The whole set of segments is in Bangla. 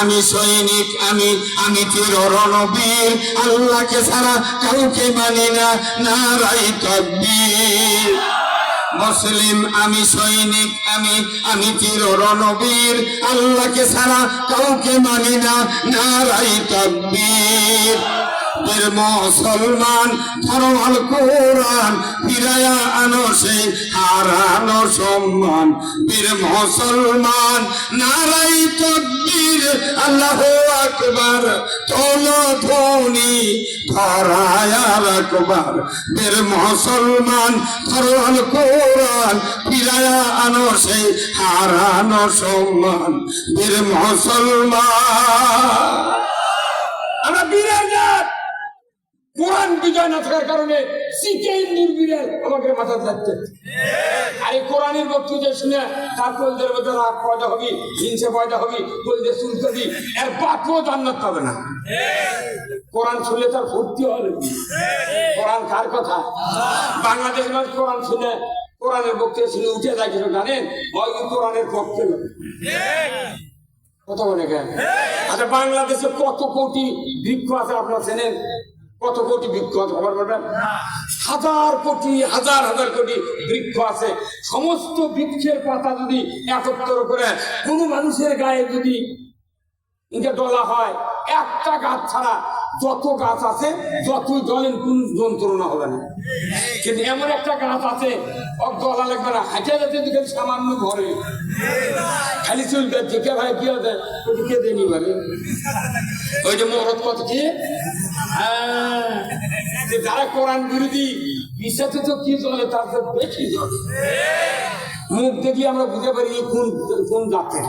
আমি সৈনিক, আমি আমি চির রণবীর আল্লাহকে ছাড়া কাউকে মানি না নারাই তকবীর। মুসলিম, আমি সৈনিক, আমি আমি চির রণবীর আল্লাহকে ছাড়া কাউকে মানি না নারাই তকবীর। বীর মুসলমান, ধরমাল কোরআন ফিরায়া আনো সেই হারানো সম্মান। বীর মুসলমান নারাই তকবীর, আল্লাহ আকবার তোল ধ্বনি ধরায়া আকবার বীর মুসলমান, ধরমাল কোরআন ফিরায়া আনো সেই হারানো সম্মান। বীর মুসলমান। আমরা বীরের জাত। কোরআন বিজয় না থাকার কারণে সিকে ইন্দুর বীরের আমাকে মাথা থাকতে। আর এই কোরআনের বক্তৃতা শুনে তার কলদের মধ্যে রাগ পয়দা হবি, হিংসে পয়দা হবি কলদে চুলকাবি এর বাপও জান্নাত পাবে না। কোরআন শুনলে তার ভর্তি হবে। কোরআন কার কথা? বাংলাদেশ মানুষ কোরআন শুনে, কোরআনের বক্তৃতা শুনে উঠে যায় কিছু জানেন? ওই কোরআনের পক্ষে কথা বলে কেন? আচ্ছা বাংলাদেশে কত কোটি বৃক্ষ আছে আপনারা চেনেন? কত কোটি বৃক্ষ আছে খবর পাবেন হাজার কোটি, হাজার হাজার কোটি বৃক্ষ আছে। সমস্ত বৃক্ষের পাতা যদি একত্র করে কোনো মানুষের গায়ে যদি ডলা হয়, একটা গাছ ছাড়া যত গাছ আছে, যতই জলের কোন যন্ত্রণা হবে না। কিন্তু এমন একটা গাছ আছে ডলা লাগবে না, হাঁটে যেতে দিকে সামান্য ঘরে। খালি চুলবে থেকে ভাই কি ওটি কে দেনি বলে ওই যে মহরত কত কি? যে যারা কোরআন বিরোধী বিশ্বাসে তো কি চলে তার তো বেশি মুখ দেখি আমরা বুঝতে পারি কোন কোন জাতের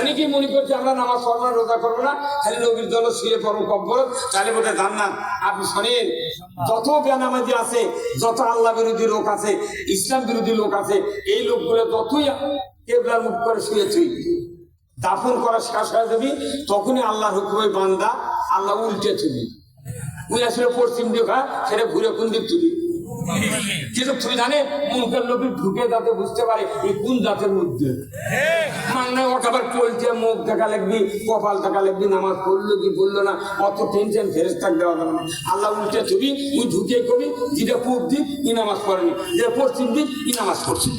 অনেকে মনে করছে আমরা নামাজ পড়ব না, রোজা করব না, খালি নবীর জন্য শুয়ে পড়ব কব্বর তাহলে বোধ হয় জান্নাত। আপনি শোনেন, যত বেনামাজি আছে, যত আল্লাহ বিরোধী লোক আছে, ইসলাম বিরোধী লোক আছে, এই লোকগুলো যতই কেবলার মুখ করে শুয়ে থুই দাফন করা শেষ হয়ে যাবি, তখনই আল্লাহর হুকুমে বান্দা, আল্লাহ উল্টে থুবি উনি আসলে পশ্চিম দিকে সেটা ঘুরে কোন দিক তুলি? কিন্তু তুমি জানে, মুখের লোকের ঢুকে যাতে বুঝতে পারে এই কোন জাতের মধ্যে। মানে ওটা আবার পলটে মুখ দেখা লাগবি, কপাল দেখা লাগবি, নামাজ পড়ল কি পড়ল না, অত টেনশন ফেরেস্তাক দেওয়া যাবে না। আল্লাহ উল্টে ছবি তুই ঢুকে কবি যেটা পূর্ব দিক, ই নামাজ পড়েনি। যেটা পশ্চিম দিক, ই নামাজ পড়ছি!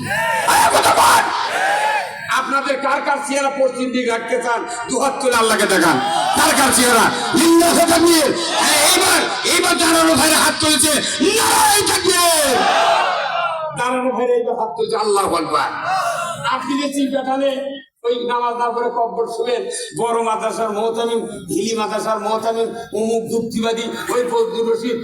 আপনাদের কার কার চেহারা পশ্চিম দিকে রাখতে চান? দুহাত তুলে আল্লাহকে দেখান। কার কার চেহারা? লিল্লা তাকবীর। হ্যাঁ, এইবার এইবার দাঁড়ানো ভাইরা হাত তুলেছে। নারাই তাকবীর। দাঁড়ানো ভাইরা এইবার হাত তুলছে আল্লাহ আকবার। আপনি যে চিপ পেটালে ওই নামাজ না পড়ে কব্বর শুবেন বড় মাদ্রাসার মহতামিম হিলি মাদ্রাসার মহতামিম অমুক ওই ফজলুর রশিদ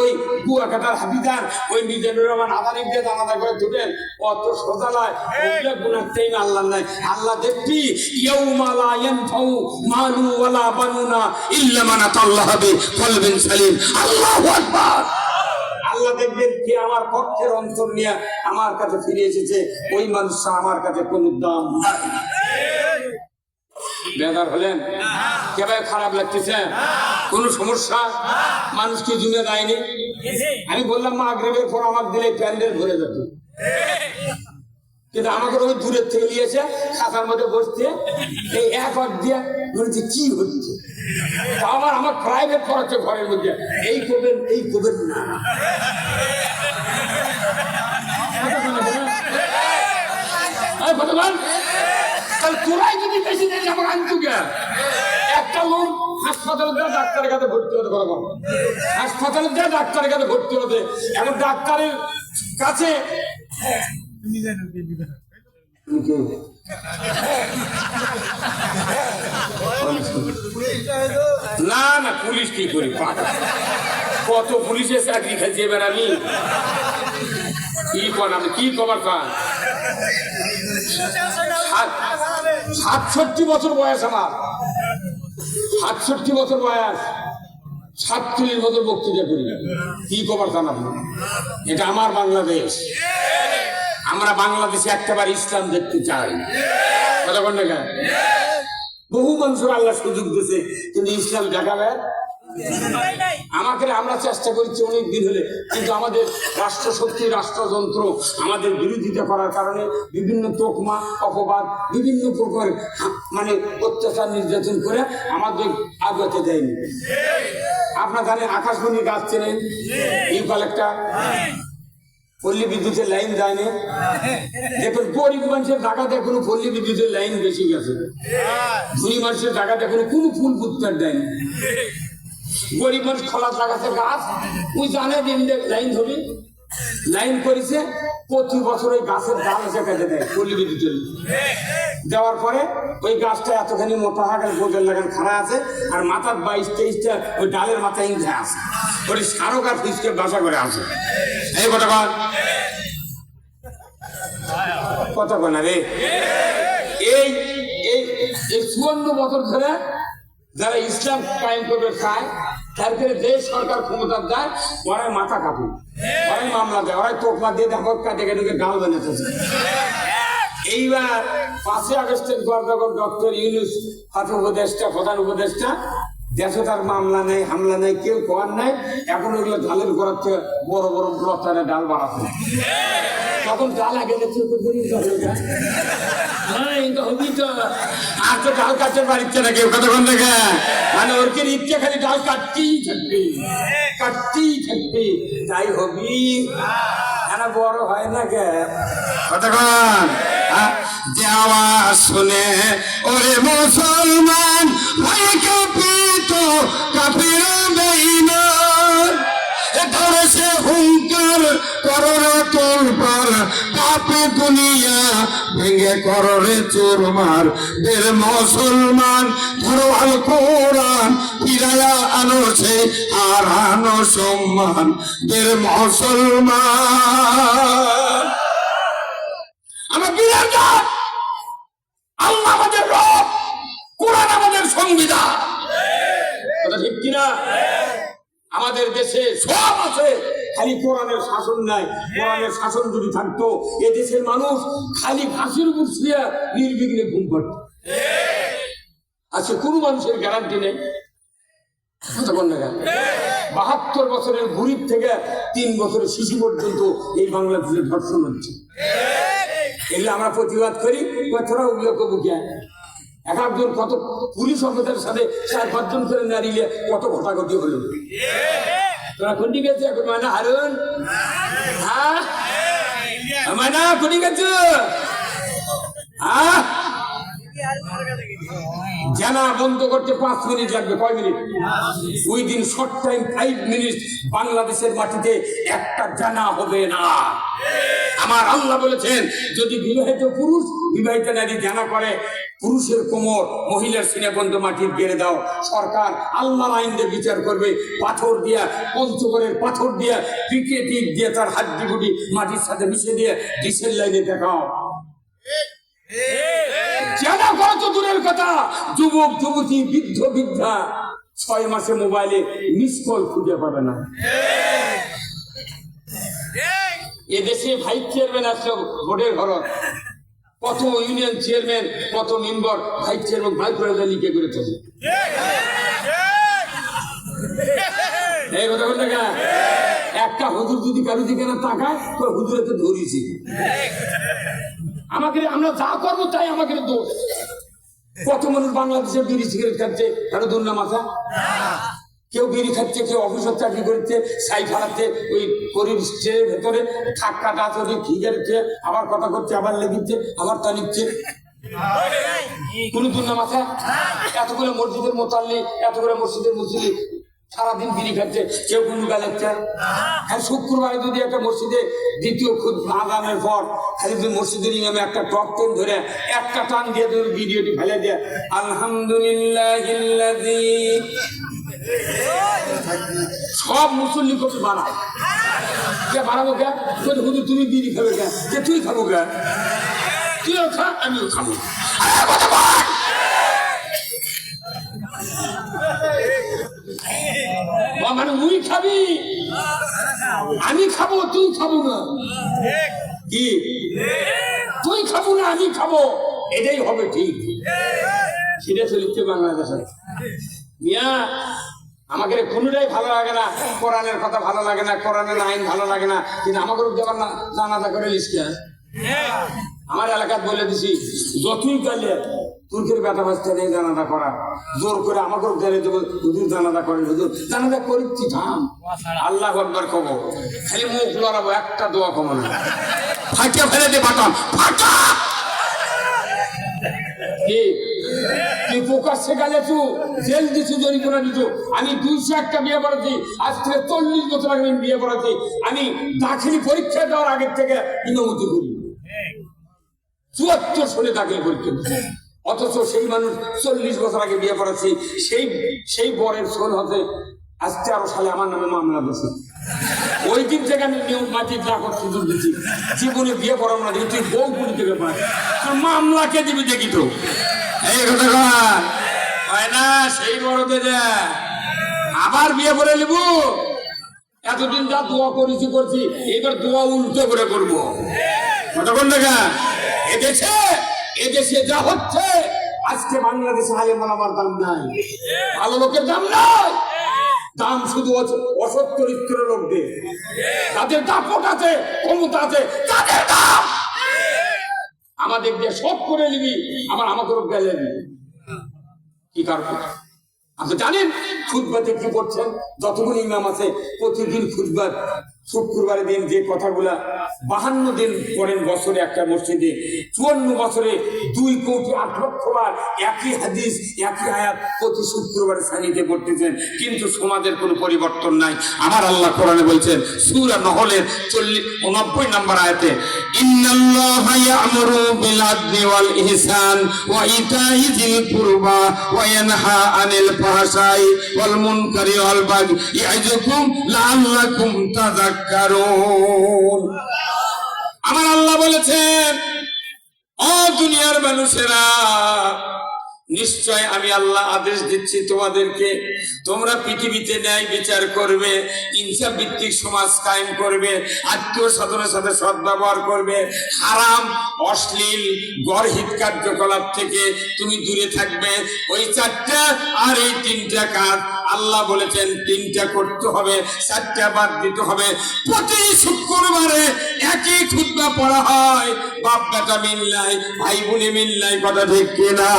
ওই কুয়াকাটার হাবিদার ওই মিজানুর রহমান দিয়ে করে অত সোজা নয় ওগুলো গুণার টাইম আল্লাহ নাই। আল্লাহ দেখবি ইয়াউমা লা ইয়ানফাউ মালু ওয়ালা বানুনা ইল্লা মান বি কলবিন সালিম। আল্লাহু আকবার! আল্লাহ দেখবেন কে আমার পক্ষের অন্তর নিয়ে আমার কাছে ফিরে এসেছে। ওই মানুষটা আমার কাছে কোনো দাম বেদার হলেন? কেভাবে খারাপ লাগতেছে? কোন সমস্যা? মানুষ কি জুমে দেয়নি? আমি বললাম, মা আগ্রেবের পর আমার দিলে প্যান্ডেল ভরে যেত কিন্তু আমাকে ওই দূরের থেকে নিয়েছে খাতার মধ্যে বসতে এই এক দিয়ে বলেছে, কি হচ্ছে? আবার আমার প্রাইভেট করাচ্ছে ঘরের মধ্যে। এই করবেন এই করবেন না। ভগবান, তাহলে তোরাই যদি বেশি আমাকে আনতু একটা লোক হাসপাতালে দেওয়া ডাক্তারের কাছে ভর্তি হতে পারব। হাসপাতালে দেওয়া ডাক্তারের কাছে ভর্তি হতে। এখন ডাক্তারের কাছে না না, পুলিশ কি করি? কত পুলিশের চাকরি খাইছি এবার আমি। কি কর আপনি, কি খবর পান? সাতষট্টি বছর বয়স আমার। সাতষট্টি বছর বয়স। সাতচল্লিশ বছর বক্তৃতা করি। কি খবর পান আপনি? এটা আমার বাংলাদেশ। আমরা বাংলাদেশে একেবারে ইসলাম দেখতে চাই কথা বল না বহু মানুষের আল্লাহ সুযোগ দিয়েছে কিন্তু ইসলাম দেখাবে? আমাকে আমরা চেষ্টা করছি অনেক দিন হলে কিন্তু আমাদের রাষ্ট্র রাষ্ট্রশক্তি রাষ্ট্রযন্ত্র আমাদের বিরোধিতা করার কারণে বিভিন্ন তোকমা অপবাদ বিভিন্ন প্রকার মানে অত্যাচার নির্যাতন করে আমাদের আগাতে দেয়নি। আপনার জানেন আকাশমণি গাছ চেনেন? ইউকালেক্টার পল্লী বিদ্যুতের লাইন যায়নি দেখুন গরিব মানুষের জায়গাতে এখনও পল্লী বিদ্যুতের লাইন বেশি গেছে। ধনী মানুষের জায়গাতে এখনও কোনো ফুল ফুটতার দেয়নি গরিব মানুষ খোলা জায়গাতে গাছ ওই জানে দিন লাইন ধরি লাইন করেছে, প্রতি বছর ওই গাছের ডাল এসে কেটে দেয় পল্লী বিদ্যুতের। দেওয়ার পরে ওই গাছটা এতখানি মোটা হয়ে গেল লাগান খাড়া আছে, আর মাথার বাইশ তেইশটা ওই ডালের মাথায় ইঞ্চে আছে। ওই সারক আর ফিসকে বাসা করে আছে? এই কথা কর। কথা কয় রে। এই এই এই চুয়ান্ন বছর ধরে যারা ইসলাম কায়েম করবে খায় তারপরে যে সরকার ক্ষমতা দেয়, ওরাই মাথা কাটে ওরাই মামলা দেয়, ওরাই তোকমা দিয়ে দেখো কাটে কেটে গাল বানাতেছে এইবার পাঁচই আগস্টের পর যখন ডক্টর ইউনুস হাত উপদেষ্টা, প্রধান উপদেষ্টা দেশে তার মামলা নেই, হামলা নেই, কেউ করার নাই। এখন ওগুলো ঢালের থেকে বড় বড় ব্লকটারে ডাল বাড়াচ্ছে তখন ডাল আগে হবি। বড় হয় না কে? দেওয়া শুনে ওরে মুসলমান ভাই কাপিত ভেঙে মুসলমান ধরো আল কোরআন ফিরায়া আনো সে আর আনো সম্মান। দের মুসলমান। আমরা আল্লাহ আমাদের রব, কোরআন আমাদের সংবিধান। কথা ঠিক কিনা? আমাদের দেশে সব আছে। খালি কোরআনের শাসন নাই। কোরআনের শাসন যদি থাকতো, এ দেশের মানুষ খালি ঘাসের উপর শুয়ে নির্বিঘ্নে ঘুম পাড়ত। আচ্ছা কোন মানুষের গ্যারান্টি নেই? বাহাত্তর বছরের গরিব থেকে তিন বছরের শিশু পর্যন্ত এই বাংলাদেশে ধর্ষণ হচ্ছে। এগুলো আমরা প্রতিবাদ করি। কথাটা ওগুলো কবু কে এক একজন কত পুলিশ অফিসারের সাথে চার পাঁচজন করে নারিলে কত ঘটাঘটি হলো? তোরা কোনটি গেছে এখন মানে হারুন? হ্যাঁ? মানে কোনটি গেছ হ্যাঁ? জানা বন্ধ করতে পাঁচ মিনিট লাগবে কয় minute? Within short time five minute বাংলাদেশের মাটিতে একটা জানা হবে না। আমার আল্লাহ বলেছেন যদি বিবাহিত পুরুষ বিবাহিত নারী জানা করে পুরুষের কোমর মহিলার সিনে বন্ধ মাটির গেড়ে দাও। সরকার আল্লাহ আইন দিয়ে বিচার করবে। পাথর দিয়া, পঞ্চগড়ের পাথর দিয়া ক্রিকেট দিয়ে তার হাড্ডি গুটি মাটির সাথে মিশে দিয়ে ডিসেল লাইনে দেখাও। জানা করা তো দূরের কথা? যুবক, যুবতী, বৃদ্ধ, বৃদ্ধা, ছয় মাসে মোবাইলে মিস কল খুঁজে পাবে না। এদেশে ভাইস চেয়ারম্যান আসলো ভোটের ঘর কত ইউনিয়ন চেয়ারম্যান কত মেম্বার, ভাইস চেয়ারম্যান ভাই করে লিখে করে এই কথা একটা হুজুর যদি কারও দিকে না তাকায়, তো হুজুরে তো ধরিয়েছি। আমাকে আমরা যা করব তাই আমাকে দোষ। কত মানুষ বাংলাদেশে বিড়ি সিগারেট খাচ্ছে কারও দুর্না মাথা কেউ বিড়ি খাচ্ছে, কেউ অফিসের চাকরি করছে, সাই ফাড়াচ্ছে ওই পরিবেশের ভেতরে ঠাক্কা টাচড়ি ঠিকাচ্ছে আবার কথা করছে, আবার লেগিচ্ছে আবার তা নিচ্ছে। কোন দুর্না মাথা? এতগুলো মসজিদের মোতাল্লি, এতগুলো মসজিদের মুসলি সারাদিন বিড়ি খাচ্ছে, কেউ কোন গালাচ্ছে হ্যাঁ শুক্রবারে যদি একটা মসজিদে দ্বিতীয় খুদ আগামের পর, খালি যদি মসজিদের ইমামে একটা টপ টেন ধরে, একটা টান দিয়ে ভিডিওটি ফেলে দিয়ে আলহামদুলিল্লাহ সব মুসল্লি কপি বানায় কে বানাবো কে? তোর হুজুর তুমি বিড়ি খাবে কে? যে তুই খাব কে? তুইও খা, আমিও খাব। মানে মুই খাবি? আমি খাব, তুই খাব না। কি? তুই খাব না, আমি খাব। এটাই হবে ঠিক। সেটা চলিচ্ছে বাংলাদেশে মিয়া আমাকে কোনোটাই ভালো লাগে না। কোরআনের কথা ভালো লাগে না, কোরআনের আইন ভালো লাগে না। কিন্তু আমাকে দেবার না জানাজা করে লিখছে আমার এলাকাত বলে দিছি, যতই গেলে তুর্কের বেটা বাচ্চা নেই জানাটা করা জোর করে আমাকে গেলে দেবো হুজুর জানাজা করে, হুজুর। জানাজা করিচ্ছি, থাম। আল্লাহ একবার কব খালি মুখ লড়াবো, একটা দোয়া কমো না। ফাটিয়ে ফেলে দে বাটন, ফাটা! তুই প্রকাশ্যে গেলে তু? জেল দিছু জরিমানা দিছু আমি দুইশো একটা বিয়ে করেছি, আজ থেকে চল্লিশ বছর আগে আমি বিয়ে করেছি। আমি দাখিলি পরীক্ষা দেওয়ার আগের থেকে ইনমতি করি। চুয়াত্তর সালে দাখিল পরীক্ষা অথচ সেই মানুষ চল্লিশ বছর আগে বিয়ে করেছি, সেই সেই বরের সোল হতে আজ তেরো সালে আমার নামে মামলা দিয়েছে ওই দিন থেকে আমি নিয়ম মাটি লাখত সুযোগ দিচ্ছি জীবনে বিয়ে করার না তুই বউ পুরি থেকে পাই তোর কে দিবি দেখি তো? এই সেই বড়দের আবার বিয়ে করে নেব? এতদিন যা দোয়া করেছি, করছি, এবার দোয়া উল্টো করে করব। দেখা এদেশে এদেশে যা হচ্ছে, আজকে বাংলাদেশে আলেম আমার দাম নাই। ভালো লোকের দাম নাই। দাম শুধু অস- অসৎ চরিত্রের লোকদের। যাদের দাপট আছে, ক্ষমতা আছে, তাদের দাম। আমাদের দিয়ে সব করে নিবি আমার আমাকে গেলে কি কারণ? আপনি জানেন খুদবাতে কি করছেন? যতগুলো ইমাম আছে, প্রতিদিন খুদবাত শুক্রবারের দিন যে কথাগুলা বাহান্ন দিন করেন বছরে একটা মসজিদে, চুয়ান্ন বছরে দুই কোটি আট লক্ষ বার একই হাদিস, একই আয়াত প্রতি শুক্রবারে সানিতে পড়তেছেন। কিন্তু সমাজের কোনো পরিবর্তন নাই। আমার আল্লাহ কোরআনে বলছেন, সূরা নহলের 40 90 নম্বর আয়াতে, ইন্নাল্লাহা তাযাক্কারুন আমার আল্লাহ বলেছেন ও দুনিয়ার মানুষেরা, নিশ্চয় আমি আল্লাহ আদেশ দিচ্ছি তোমাদেরকে, তোমরা পৃথিবীতে ন্যায় বিচার করবে ভিত্তিক সমাজ কায়েম করবে, আত্মীয় স্বজনের সাথে সদ্ব্যবহার করবে, হারাম, অশ্লীল, গর্হিত কার্যকলাপ থেকে তুমি দূরে থাকবে। ওই চারটা আর এই তিনটা কাজ আল্লাহ বলেছেন, তিনটা করতে হবে, চারটা বাদ দিতে হবে। প্রতি শুক্রবারে একই খুদ্া পড়া হয়। বাপ বেটা মিল্লাই ভাই বোনে মিল্লাই কথা ঠিক কিনা?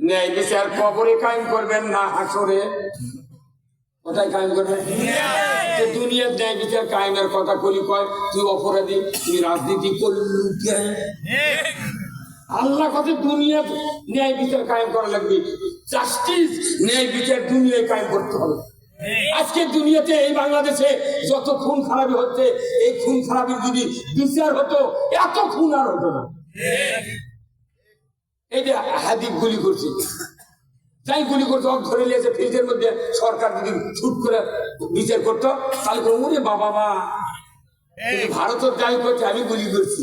ন্যায় বিচার কবরে কায়েম করবেন না হাসরে। কোথায় কায়েম করবেন? দুনিয়ার ন্যায় বিচার কায়েমের কথা কলি কয়, তুই অপরাধী, তুই রাজনীতি করলু? আল্লাহ কথা দুনিয়া ন্যায় বিচার কায়েম করা লাগবে। জাস্টিস ন্যায় বিচার দুনিয়ায় কায়েম করতে হবে। আজকে দুনিয়াতে এই বাংলাদেশে যত খুন খারাপি হচ্ছে এই খুন খারাপির যদি বিচার হতো এত খুন আর হতো না। এই যে হাদিক গুলি করছে যাই গুলি ওকে ধরে নিয়েছে ফ্রিজের মধ্যে সরকার যদি ছুট করে বিচার করতো তাহলে ওরে বাবা মা ভারতের যাই করছে আমি গুলি করছি।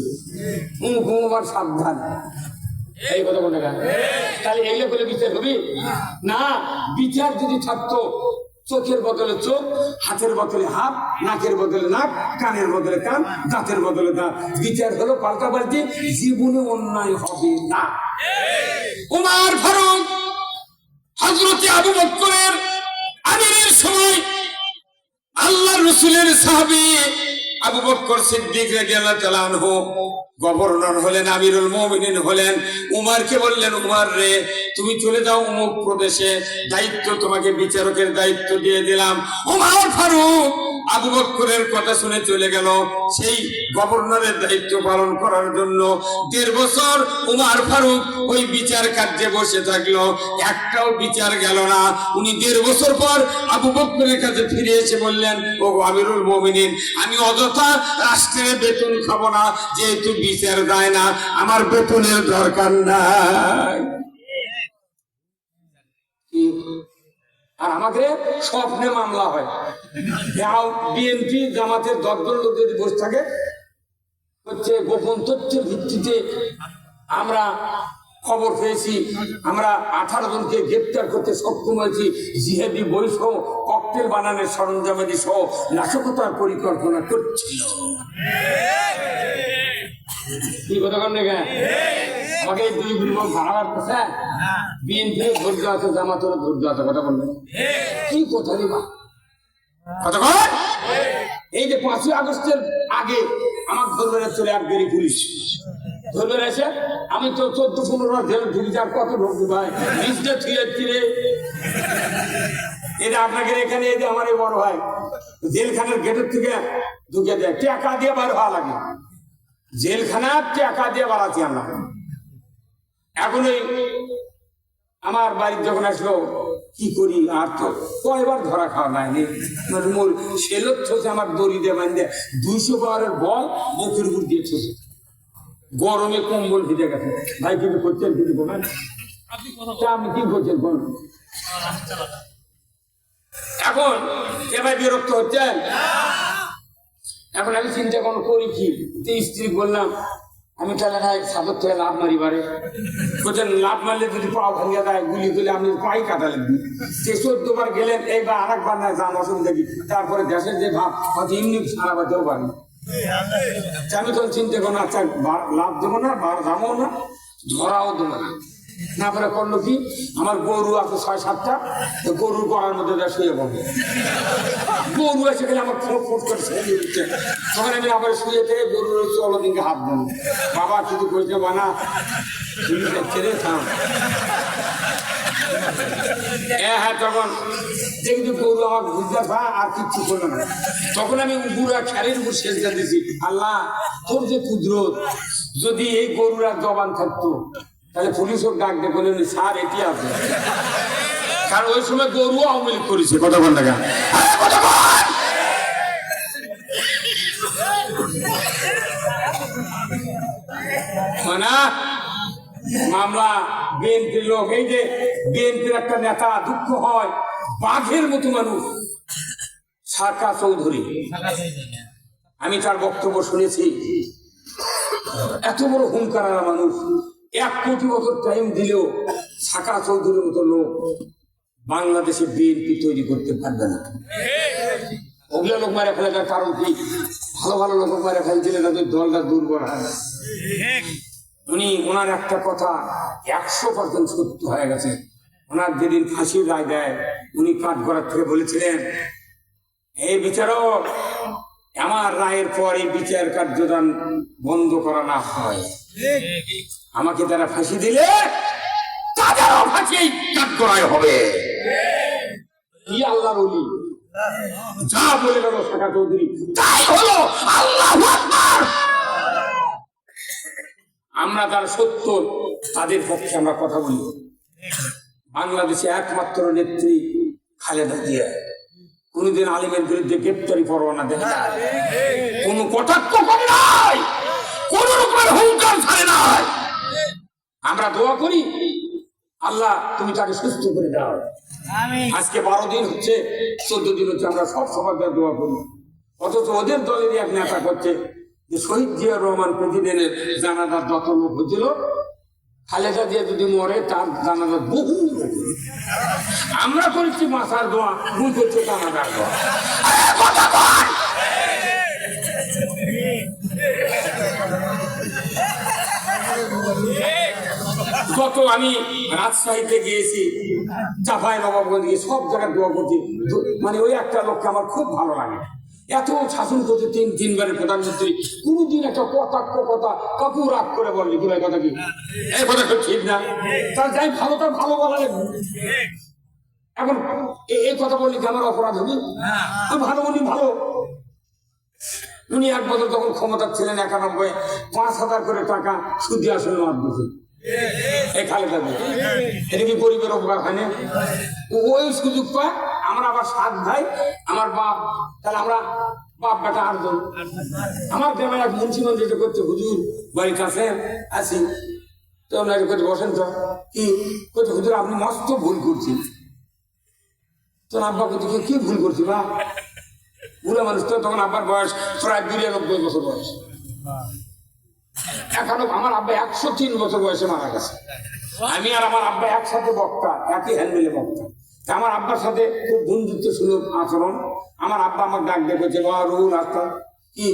চোখের বদলে চোখ, হাতের বদলে হাত, নাকের বদলে নাক, কানের বদলে কান, দাঁতের বদলে দাঁত। বিচার হলো পাল্টা পাল্টি জীবনে অন্যায় হবে না। উমার ফারুক হজরতে আবু বক্করের আমিরের সময় আল্লাহ রসুলের সাহাবী আবু বক্কর সিদ্দিক আনহু গভর্নর হলেন, আমিরুল মুমিনিন হলেন। উমারকে বললেন, উমার রে, তুমি চলে যাও অমুক প্রদেশে। দায়িত্ব তোমাকে বিচারকের দায়িত্ব দিয়ে দিলাম। উমার ফারুক আবু কথা শুনে চলে গেল। সেই গভর্নরের দায়িত্ব পালন করার জন্য দেড় বছর উমার ফারুক ওই বিচার কার্যে বসে থাকল। একটাও বিচার গেল না। উনি দেড় বছর পর আবু বক্করের কাছে ফিরে এসে বললেন ও আমিরুল মোমিনিন, আমি অযথা রাষ্ট্রের বেতন খাব না, যেহেতু বিচার দেয় না, আমার বেতনের দরকার নাই। আর আমাদের স্বপ্নে মামলা হয়। বিএনপি জামাতের দশজন লোক যদি বসে থাকে, হচ্ছে গোপন তথ্যের ভিত্তিতে আমরা খবর পেয়েছি, আমরা আঠারো জনকে গ্রেপ্তার করতে সক্ষম হয়েছি, জিহাদি বই সহ ককটেল বানানোর সরঞ্জামাদি সহ নাশকতার পরিকল্পনা করছিল কি কথা কন না আমাকে দুই বিমান ভাড়া রাখতেছে বিএনপি ধৈর্য আছে জামাতেরও ধৈর্য আছে কথা বললেন কি কথা রে বা কতক্ষণ এই যে পাঁচই আগস্টের আগে আমার ধরবে চলে এক বেরি পুলিশ। ধরবে না এসে আমি তো চোদ্দ পনেরো জেলে ঢুকি যার কত ঢুকবো ভাই লিস্টে থুয়ে ছিঁড়ে এটা আপনাকে এখানে এই যে আমার এই বড় ভাই জেলখানার গেটের থেকে ঢুকে দেয় টাকা দিয়ে বার হওয়া লাগে। জেলখানার টাকা দিয়ে বাড়াচ্ছি আমরা। এখন এই আমার বাড়ির যখন আসলো কি করি আর তো? কয়বার ধরা খাওয়া নাইনি মানে মোর সেলত ছোছে আমার দড়ি দিয়ে বান্ধে দুইশো পাওয়ারের বল মুখের উপর দিয়ে ছোছে গরমে কম্বল ভিজে গেছে। ভাই কিন্তু করছেন কিছু বলেন। আপনি কি করছেন কোন এখন এবার বিরক্ত হচ্ছেন? এখন আমি চিন্তা কোনো করি কি? স্ত্রী বললাম আমি তাহলে সাদর থেকে লাভ মারি বারে। বলছেন লাভ মারলে যদি পাও ভাঙিয়ে দেয়, গুলি গুলি আপনি পাই কাটালেন। সে চোদ্দবার গেলেন, এইবার আর একবার না যান অসুবিধা কি? তারপরে দেশের যে ভাব, হয়তো এমনি সারা বাজেও পারেন আমি তো চিন্তা করো না আচ্ছা লাভ দেবো না যাব না, ধরাও দেবো না। না পরে করল কি? আমার গরু আছে ছয়, সাতটা। গরুর গড়ার মধ্যে যা শুয়ে পড়বে গরু এসে গেলে আমার ফোট ফোট করে ছেড়ে দিচ্ছে তখন আমি আবার শুয়ে থেকে গরুর চলো দিনকে হাত দেবো বাবা শুধু কইছে বানা। পুলিশের ছেড়ে থাম। হ্যাঁ হ্যাঁ তখন দেখি গরু আমার বুঝতে পা আর কিচ্ছু করল না। তখন আমি পুরা খেরের উপর শেষটা দিছি আল্লাহ, তোর যে কুদরত, যদি এই গরুরা জবান থাকতো তাহলে পুলিশ ওর ডাক ডেকে বলে স্যার এটি আছে। কারণ ওই সময় গরু আওয়ামী লীগ করেছে। কতক্ষণ টাকা মানে মামলা, বিএনপির লোক, এই যে বিএনপির একটা নেতা দুঃখ হয়, বাঘের মতো মানুষ। সাকা চৌধুরী। আমি তার বক্তব্য শুনেছি। এত বড় হুঙ্কারা মানুষ। এক কোটি বছর টাইম দিলেও সাকা চৌধুরীর মতো লোক বাংলাদেশে বিএনপি তৈরি করতে পারবে না। ওগুলো লোক মারা ফেলে তার কারণ কি? ভালো ভালো লোক মারা ফেলছিলেন, তাদের দলটা দুর্বল হয় উনি ওনার একটা কথা একশো পার্সেন্ট সত্য হয়ে গেছে। ওনার যেদিন ফাঁসির রায় দেয়, উনি কাঠগড়ার থেকে বলেছিলেন, এই বিচারক, আমার রায়ের পর এই বিচার কার্যদান বন্ধ করা না হয়। আমাকে তারা ফাঁসি দিলে, তাদেরও ফাঁসি কাঠগড়ায় হবে। কি আল্লাহর অলি যা বলে গেল শাখা চৌধুরী, তাই হলো আল্লাহ আমরা যারা সত্য, তাদের পক্ষে আমরা কথা বলি। বাংলাদেশে একমাত্র নেত্রী খালেদা জিয়া। কোনদিন আলিমের বিরুদ্ধে গ্রেপ্তারি পরোয়ানা দেখা না। কোন কটাক্ষ করে নাই, কোন রকমের হুঙ্কার ছাড়ে নাই। আমরা দোয়া করি আল্লাহ তুমি তাকে সুস্থ করে দাও। আজকে বারো দিন হচ্ছে চোদ্দ দিন হচ্ছে আমরা সব সবার দোয়া করি। অথচ ওদের দলেরই এক নেতা করছে যে শহীদ জিয়া রহমান প্রেসিডেন্টের জানাজার যত লোক হচ্ছিল খালেদা দিয়ে যদি মরে তার জানাজার বহু আমরা করেছি মাসার দোয়া দুই করছে জানাজার দোয়া। গত আমি রাজশাহীতে গিয়েছি চাপাই নবাবগঞ্জ গিয়ে সব জায়গায় দোয়া করছি। মানে ওই একটা লোককে আমার খুব ভালো লাগে। এত শাসন করছে তিন তিনবারের প্রধানমন্ত্রী কোনদিন একটা কটাক্ষ কথা কাপু রাগ করে বললি কি ভাই কথা কি? এই কথা ঠিক না। তার যাই ভালো তার ভালো বলা এখন এই কথা বললি কি আমার অপরাধ হবে? ভালো বলি ভালো। উনি এক বছর তখন ক্ষমতা ছিলেন একানব্বই পাঁচ হাজার করে টাকা সুদি আসলে দিয়েছে আমরা আবার ভাই, আমার বাপ, তাহলে আমরা আমার বসেন তো। কি? হুজুর, আপনি মস্ত ভুল করছেন। তো আব্বা কি ভুল করছি বা বুড়ো মানুষ তো, তখন আব্বার বয়স প্রায় বিরানব্বই বছর বয়স। এখনও আমার আব্বা একশো তিন বছর বয়সে মারা গেছে। আমি আর আমার আব্বা একসাথে বক্তা, একই হ্যান্ডেলে বক্তা। আমার আব্বার সাথে খুব বন্ধুত্ব সুলভ আচরণ। আমার আব্বা আমার ডাক ডেকেছে বা রুল আসতাম কি?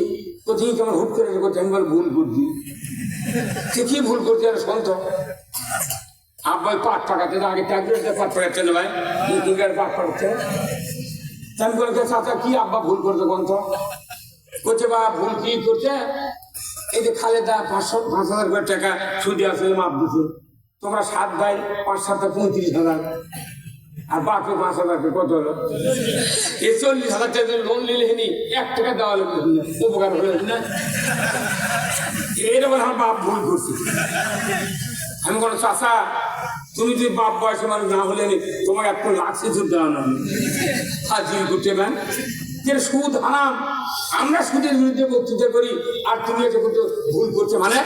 কোথায় কেমন হুট করে করছে আমি বল ভুল করছি। সে কি ভুল করছে আর সন্ত আব্বাই পাট পাকাতে আগে ট্যাবলেট পাট পাকাচ্ছে না ভাই দুর্গার পাট পাকাচ্ছে আমি বলছি চাচা, কি আব্বা ভুল করছে গ্রন্থ করছে বা ভুল কি করছে? এই যে খালেদা পাঁচশো পাঁচ হাজার করে টাকা সুদে আসলে মাপ দিছে। তোমরা সাত ভাই, পাঁচ সাতটা পঁয়ত্রিশ হাজার। আর বাকি পাঁচ হাজার কত হলো? এই চল্লিশ হাজার টাকা লোন নিলে নি এক টাকা দেওয়া লাগবে উপকার হলো না? এরকম আমার বাপ ভুল করছে। আমি কোনো চাষা তুমি যদি বাপ বয়সে মানুষ না হলে তোমাকে এক লাগছে সুদ দেওয়া না হাজির করতে পারেন। সুদ হারাম। আমরা সুদের বিরুদ্ধে বক্তৃতা করি, আর তুমি এটা করতে ভুল করছে মানে?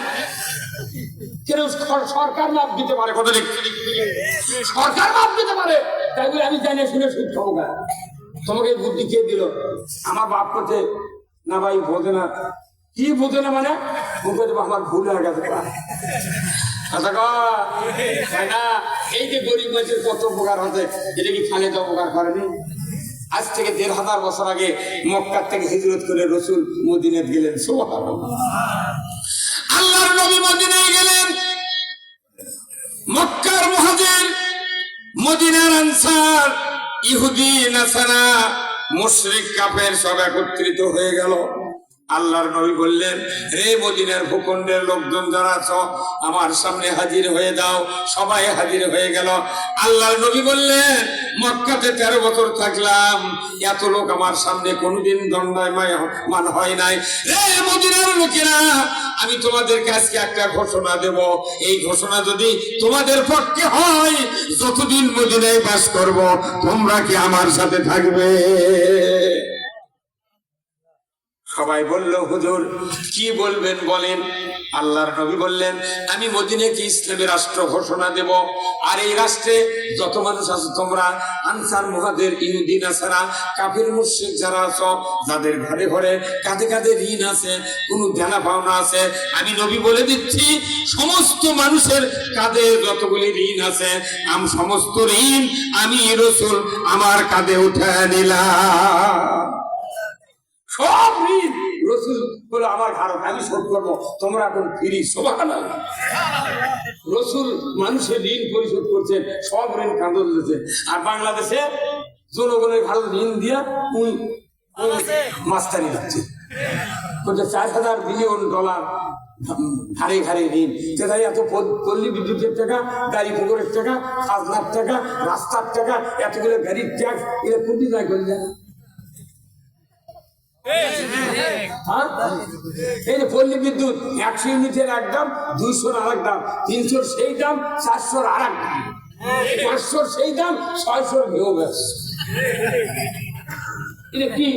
কেন সরকার মাপ দিতে পারে কত সরকার মাপ দিতে পারে। তাই বলে আমি জানি শুনে সুদ খাব না তোমাকে বুদ্ধি কে দিল? আমার বাপ করতে না ভাই, বোঝে না। কি বোঝে না মানে? মুখে দেবো আমার ভুল হয়ে গেছে না? এই যে গরিব মানুষের কত উপকার হতে এটা কি খালে তো উপকার করেনি? আজ থেকে দেড় হাজার বছর আগে মক্কার থেকে হিজরত করে রসুল মদিনাত গেলেন। আল্লাহর নবী মদিনায় গেলেন মক্কার মুহাজির, মদিনার আনসার, ইহুদি, নাসারা, মুশরিক, কাফের সব একত্রিত হয়ে গেল আল্লাহর নবী বললেন রে মদিনার ভূখণ্ডের লোকজন যারা আছো, আমার সামনে হাজির হয়ে দাও সবাই হাজির হয়ে গেল। আল্লাহর নবী বললেন, মক্কাতে তেরো বছর থাকলাম। এত লোক আমার সামনে কোনোদিন দণ্ডায়মান মান হয় নাই। রে মদিনার লোকেরা, আমি তোমাদেরকে আজকে একটা ঘোষণা দেব। এই ঘোষণা যদি তোমাদের পক্ষে হয়, যতদিন মদিনায় বাস করব, তোমরা কি আমার সাথে থাকবে? সবাই বলল, হুজুর, কি বলবেন বলেন? আল্লাহর নবী বললেন, আমি মদিনাকে ইসলামী রাষ্ট্র ঘোষণা দেব। আর এই রাষ্ট্রে যত মানুষ আছো, তোমরা আনসার মুহাদের ইহুদিন আসারা, কাফির, মুশরিক যারা আছো, যাদের ঘরে ঘরে কাঁধে কাঁধে ঋণ আছে, কোনো দেনা পাওনা আছে, আমি নবী বলে দিচ্ছি, সমস্ত মানুষের কাঁধে যতগুলি ঋণ আছে, আমি সমস্ত ঋণ, আমি রসুল আমার কাঁধে উঠে নিলাম। সব ঋণ রসুল বলে, আমার ভারত আমি শোধ করব। তোমরা এখন ফিরি সোভান রসুল মানুষের ঋণ পরিশোধ করছেন, সব ঋণ কাঁদো দিতেছে আর বাংলাদেশে জনগণের ভারত ঋণ দিয়া উই মাস্তানি দিচ্ছে চার হাজার বিলিয়ন ডলার ঘাড়ে ঘাড়ে ঋণ। যেটাই এত পল্লী বিদ্যুতের টাকা, গাড়ি পুকুরের টাকা, খাজনার টাকা, রাস্তার টাকা, এতগুলো গাড়ির ট্যাক্স এটা কোনটি দায়? করলে? এই যে পল্লী বিদ্যুৎ, একশো ইউনিটের এক দাম, দুইশোর আর দাম, তিনশোর সেই দাম, চারশোর আর এক দাম সেই দাম, ছয়শোর ভেও ব্যাস এটা কি?